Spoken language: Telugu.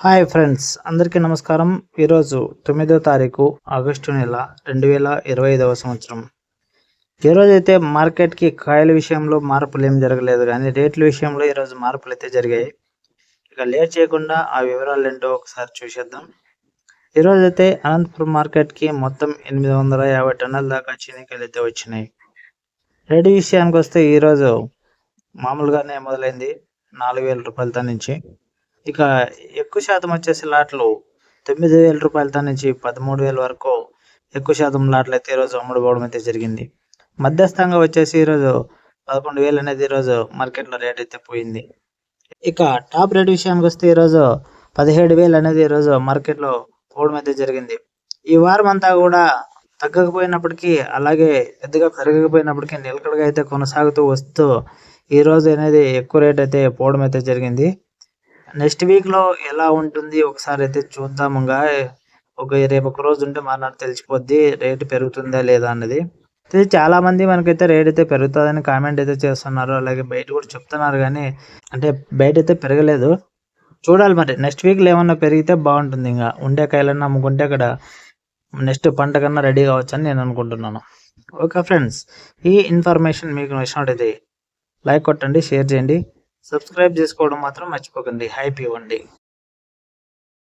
హాయ్ ఫ్రెండ్స్ అందరికీ నమస్కారం. ఈరోజు తొమ్మిదో తారీఖు ఆగస్టు నెల రెండు వేల ఇరవై ఐదవ సంవత్సరం. ఈరోజైతే మార్కెట్కి కాయల విషయంలో మార్పులు ఏం జరగలేదు కానీ రేట్ల విషయంలో ఈరోజు మార్పులు అయితే జరిగాయి. ఇక లేట్ చేయకుండా ఆ వివరాలు ఏంటో ఒకసారి చూసేద్దాం. ఈరోజు అయితే అనంతపురం మార్కెట్కి మొత్తం ఎనిమిది వందల యాభై టన్నుల దాకా చీనికాయలు అయితే వచ్చినాయి. రేటు విషయానికి వస్తే ఈరోజు మామూలుగానే మొదలైంది నాలుగు వేల రూపాయలతో నుంచి. ఇక ఎక్కువ శాతం వచ్చేసి లాట్లు తొమ్మిది వేల రూపాయలతో నుంచి పదమూడు వేల వరకు ఎక్కువ శాతం లాట్లు అయితే ఈరోజు అమ్ముడుపోవడం అయితే జరిగింది. మధ్యస్థంగా వచ్చేసి ఈరోజు పదకొండు వేలు అనేది ఈరోజు మార్కెట్లో రేట్ అయితే పోయింది. ఇక టాప్ రేట్ విషయానికి వస్తే ఈరోజు పదిహేడు వేలు అనేది ఈరోజు మార్కెట్లో పోవడం అయితే జరిగింది. ఈ వారం అంతా కూడా తగ్గకపోయినప్పటికీ అలాగే పెద్దగా పెరగకపోయినప్పటికీ నిలకడగా అయితే కొనసాగుతూ వస్తూ ఈ రోజు అనేది ఎక్కువ రేట్ అయితే పోవడం అయితే జరిగింది. నెక్స్ట్ వీక్లో ఎలా ఉంటుంది ఒకసారి అయితే చూద్దాముగా ఒక రేపు ఒక రోజు ఉంటే మర్నాడు తెలిసిపోద్ది రేటు పెరుగుతుందా లేదా అన్నది. అయితే చాలా మంది మనకైతే రేట్ అయితే పెరుగుతుందని కామెంట్ అయితే చేస్తున్నారు. అలాగే బయట కూడా చెప్తున్నారు కానీ అంటే బయట అయితే పెరగలేదు. చూడాలి మరి నెక్స్ట్ వీక్లో ఏమన్నా పెరిగితే బాగుంటుంది. ఇంకా ఉండే కాయలన్నా అమ్ముకుంటే అక్కడ నెక్స్ట్ పంట కన్నా రెడీ కావచ్చు అని నేను అనుకుంటున్నాను. ఓకే ఫ్రెండ్స్ ఈ ఇన్ఫర్మేషన్ మీకు నచ్చినట్టయితే లైక్ కొట్టండి షేర్ చేయండి. సబ్స్క్రైబ్ చేసుకోవడం మాత్రం మర్చిపోకండి. హ్యాపీ ఇవ్వండి.